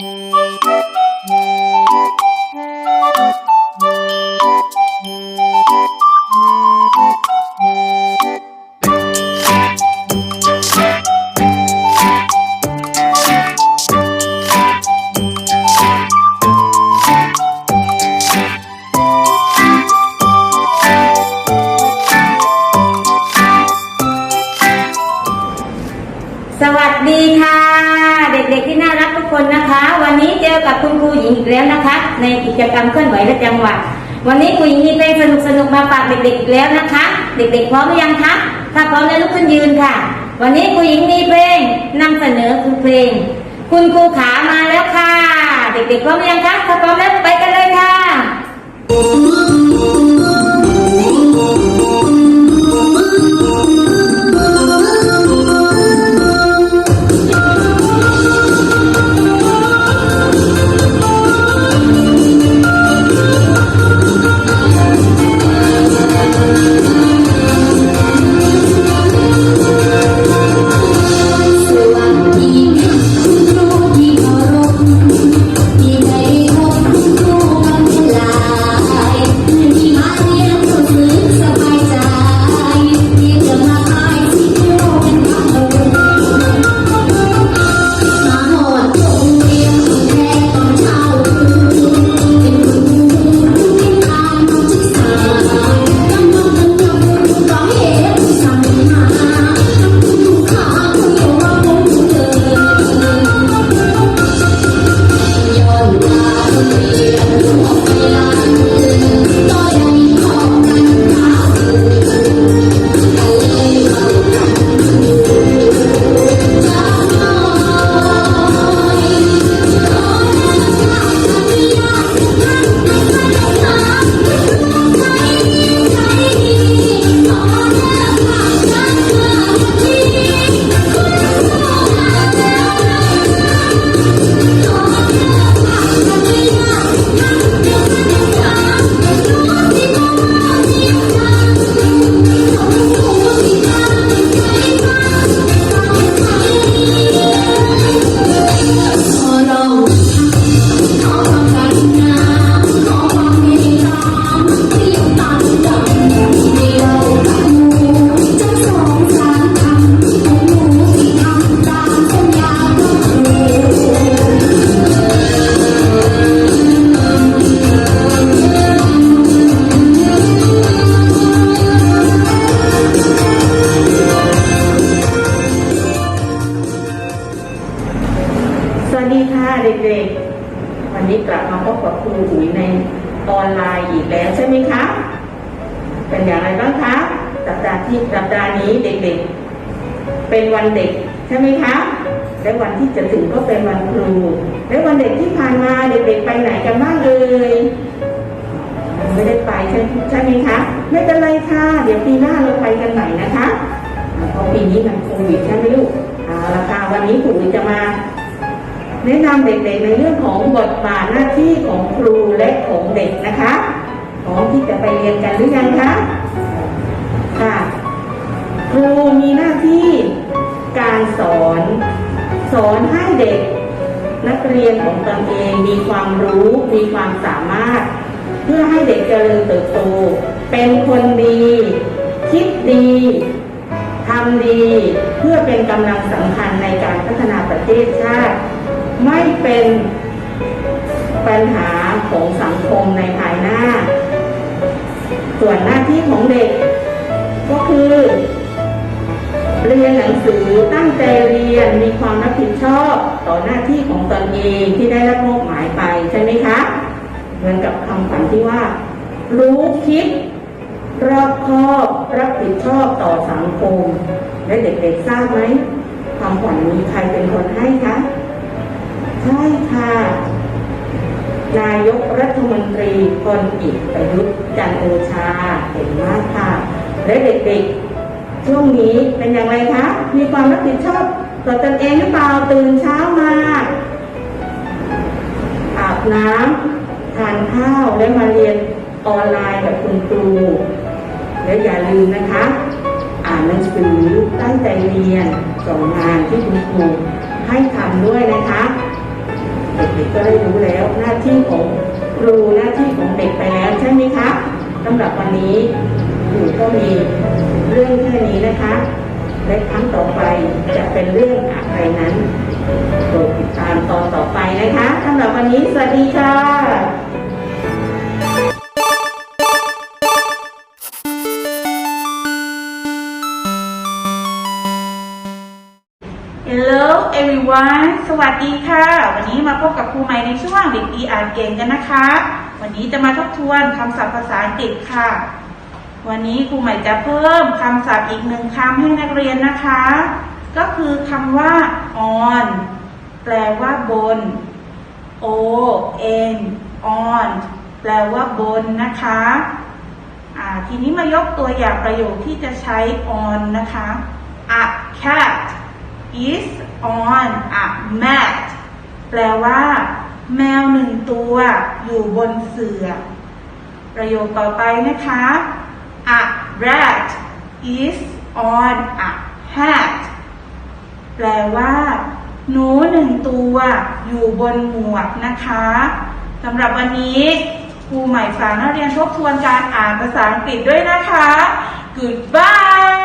Mm-hmm. สวัสดีค่ะ เด็กๆที่น่ารักทุกคนนะคะ วันนี้เจอกับคุณครูหญิงอีกแล้วนะคะ ในกิจกรรมเคลื่อนไหวและจังหวัดวันนี้ครูหญิงมีเพลงสนุกๆมาฝากเด็กๆอีกแล้วนะคะ เด็กๆพร้อมหรือยังคะถ้าพร้อมแล้วลุกขึ้นยืนค่ะ วันนี้ครูหญิงมีเพลงนำเสนอคือเพลง คุณครูขามาแล้วค่ะ เด็กๆพร้อมหรือยังคะถ้าพร้อมแล้วไปกันเลยค่ะ อย่างไรบ้างคะสัปดาห์ที่สัปดาห์นี้เด็กๆ เป็นวันเด็กใช่ไหมคะและวันที่จะถึงก็เป็นวันครู และวันเด็กที่ผ่านมาเด็กๆไปไหนกันบ้างเอ่ยไม่ได้ไปใช่ใช่ไหมคะไม่เป็นไรค่ะ เดี๋ยวปีหน้าเราไปกันใหม่นะคะเพราะปีนี้มันโควิดใช่ไหมลูกเอาละค่ะวันนี้ครูอุ๋ยจะมา แนะนำเด็กๆในเรื่องของบทบาทหน้าที่ของครูและของเด็กนะคะพร้อมที่จะไปเรียนกันหรือยังคะ ครูมีหน้าที่การสอน สอนให้เด็ก นักเรียนของตนเองมีความรู้ มีความสามารถ เพื่อให้เด็กเจริญเติบโต เป็นคนดี คิดดีทำดี เพื่อเป็นกำลังสำคัญในการพัฒนาประเทศชาติ ไม่เป็นปัญหาของสังคมในภายหน้า ส่วนหน้าที่ของเด็ก ก็คือ เรียนหนังสือตั้งใจเรียนมีความรับผิดชอบต่อหน้าที่ของตนเองที่ได้รับมอบหมายไปใช่ไหมคะเหมือนกับคำขวัญที่ว่า รู้คิดรอบคอบรับผิดชอบต่อสังคม และเด็กๆทราบไหมคำขวัญนี้ใครเป็นคนให้คะใช่ค่ะนายกรัฐมนตรีพลเอกประยุทธ์จันโอชาเห็นมากค่ะ และเด็กๆ ช่วงนี้เป็นอย่างไรคะ มีความรับผิดชอบต่อตนเองหรือเปล่าตื่นเช้ามาอาบน้ำทานข้าวและมาเรียนออนไลน์กับคุณครูและอย่าลืมนะคะ อ่านหนังสือตั้งใจเรียนส่งงานที่คุณครูให้ทำด้วยนะคะเด็กๆก็ได้รู้แล้วหน้าที่ของครูหน้าที่ของเด็กไปแล้วใช่ไหมคะสำหรับวันนี้ครูก็มี เรื่องแค่นี้นะคะ และครั้งต่อไปจะเป็นเรื่องอะไรนั้นโปรดติดตามตอนต่อไปนะคะสำหรับวันนี้สวัสดีค่ะ Hello everyone สวัสดีค่ะ วันนี้มาพบกับครูใหม่ในช่วงเด็กดีอ่านเก่งกันนะคะ วันนี้จะมาทบทวนคำศัพท์ภาษาอังกฤษค่ะ วันนี้ครูใหม่จะเพิ่มคำศัพท์อีกหนึ่งคำให้นักเรียนนะคะ ก็คือคำว่า on แปลว่าบน o n on แปลว่าบนนะคะทีนี้มายกตัวอย่างประโยคที่จะใช้ on นะคะ a cat is on a mat แปลว่า แมวหนึ่งตัวอยู่บนเสื่อประโยคต่อไปนะคะ a rat is on a hat แปลว่า หนูหนึ่งตัวอยู่บนหมวกนะคะสำหรับวันนี้ครูใหม่ฝากนักเรียนทบทวนการอ่านภาษาอังกฤษด้วยนะคะ Goodbye